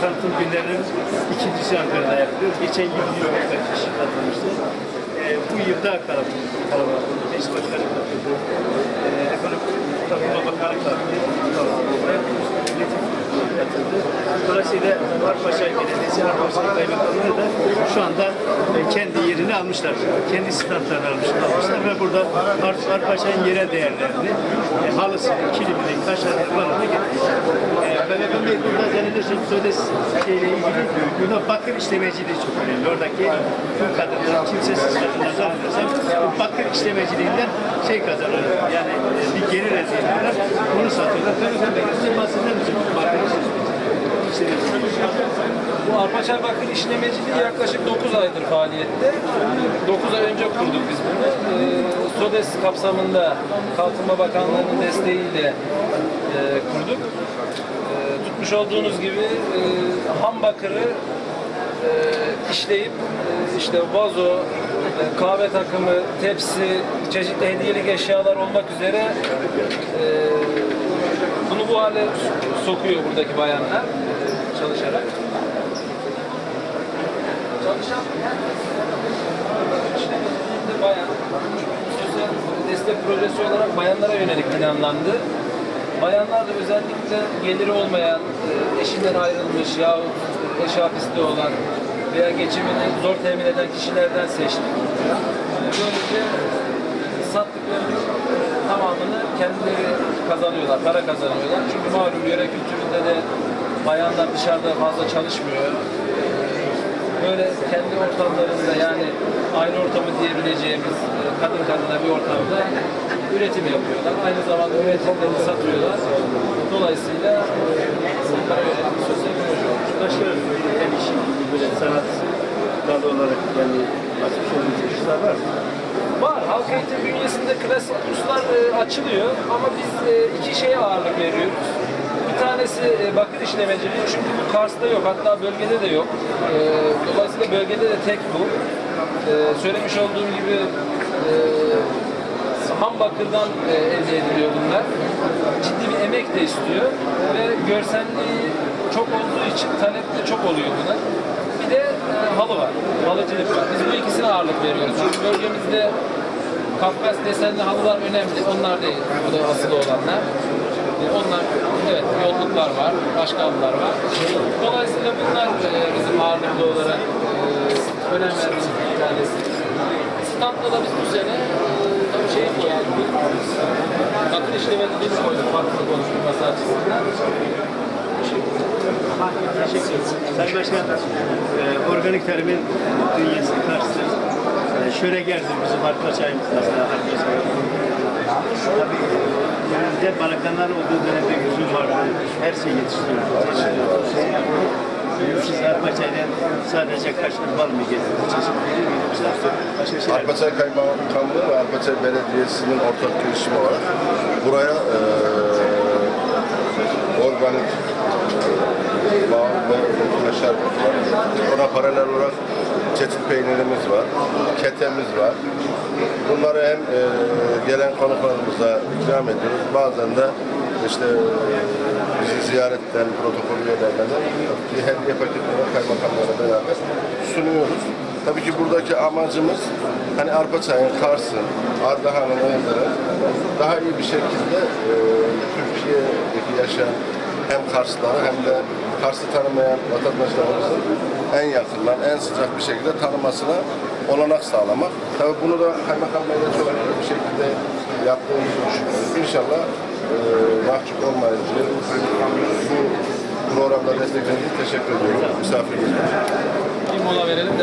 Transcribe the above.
tanıtım günlerinin ikincisi Ankara'da yapılıyor. Geçen yıl 145 kişi katılmıştı. E, bu yıl daha kalabalık. Meclis Başkanı katıldı. E, Ekonomi Kalkınma Bakanı katıldı. Yönetim katıldı. Dolayısıyla Arpaşa Belediyesi, Arpaşa Kaymakamlığı da şu anda e, kendi yerini almışlar. Kendi standlarını almışlar, ve burada Ar- Arpaşa'nın yerel değerlerini, e, halısını, kilimini, taşlarını falan da getirmişler. E, Bey burada zannedersem söyledi şeyle ilgili burada bakır işlemeciliği çok önemli. Oradaki tüm kadınlar, kimsesiz kadınlar zannedersem bu bakır işlemeciliğinden şey kazanıyor. Yani e, bir gelir elde ediyorlar. Onu satıyorlar. Kaymakam Bey size bahseder misiniz? Bakır işlemeciliği. Bu Arpaçay Bakır İşlemeciliği yaklaşık 9 aydır faaliyette. 9 ay önce kurduk biz bunu. Ee, SODES kapsamında Kalkınma Bakanlığı'nın desteğiyle e, kurduk. Ee, tutmuş olduğunuz gibi e, ham bakırı e, işleyip e, işte vazo, e, kahve takımı, tepsi, çeşitli hediyelik eşyalar olmak üzere e, bunu bu hale sokuyor buradaki bayanlar e, çalışarak. Çalışan işte bayan destek projesi olarak bayanlara yönelik planlandı. Bayanlar da özellikle geliri olmayan, e, eşinden ayrılmış yahut eş hapiste olan veya geçimini zor temin eden kişilerden seçtik. Böylece sattıklarının tamamını kendileri kazanıyorlar, para kazanıyorlar. Çünkü malum yöre kültüründe de bayanlar dışarıda fazla çalışmıyor böyle kendi ortamlarında yani aynı ortamı diyebileceğimiz e, kadın kadına bir ortamda üretim yapıyorlar. Aynı zamanda üretimlerini satıyorlar. Dolayısıyla bir sosyal proje olmuş. Başka el işi böyle sanat dalı olarak yani açmış olduğunuz kurslar var mı? Var. Halk eğitim bünyesinde klasik kurslar e, açılıyor ama biz e, iki şeye ağırlık veriyoruz. Bir tanesi e, bakır işlemeciliği çünkü bu Kars'ta yok hatta bölgede de yok. E, dolayısıyla bölgede de tek bu. E, söylemiş olduğum gibi e, ham bakırdan e, elde ediliyor bunlar. Ciddi bir emek de istiyor ve görselliği çok olduğu için talep de çok oluyor buna. Bir de e, halı var, halıcılık var. Biz bu ikisine ağırlık veriyoruz. Çünkü bölgemizde Kafkas desenli halılar önemli. Onlar değil. Bu da asıl olanlar. E, Onlar, evet, yolluklar var, başka halılar var. Dolayısıyla bunlar e, bizim ağırlıklı olarak e, önem verdiğimiz bir tanesi. Standta da biz bu sene e, şey koyduk. Bakın işlemeli koyduk farklı konuşulması açısından. Teşekkür ederim. Sayın Başkan, e, organik tarimin dünyası karşısında e, şöyle geldi bizim arpa çayımız mesela arpa çayı. Tabii elimizde barakanlar olduğu dönemde üzüm vardı. Her şey yetiştiriyordu. yetiştiriyordu. Siz arpa çaydan sadece kaşık bal mı getirdiniz? Çeşit verir miydiniz? Arpaçay Kaymakamlığı ve Arpaçay Belediyesi'nin ortak girişimi olarak buraya eee organik bal ve kaşar var. Ona paralel olarak çetin peynirimiz var, ketemiz var. Bunları hem eee, gelen konuklarımıza ikram ediyoruz. Bazen de işte eee, bizi ziyaretten, protokol üyelerine de bir hediye paketleri kaymakamlarla beraber sunuyoruz. Tabii ki buradaki amacımız hani Arpaçay'ın, Kars'ın, Ardahan'ın Iğdır'ın daha iyi bir şekilde e, Türkiye'deki yaşayan hem Karslıları hem de Kars'ı tanımayan vatandaşlarımızın en yakından, en sıcak bir şekilde tanımasına olanak sağlamak. Tabii bunu da Kaymakam Bey'le çok iyi bir şekilde yaptığımızı düşünüyoruz. İnşallah e, mahcup olmayız bu programda desteklediğiniz teşekkür ediyorum. Misafirlerimize. Bir mola verelim, devam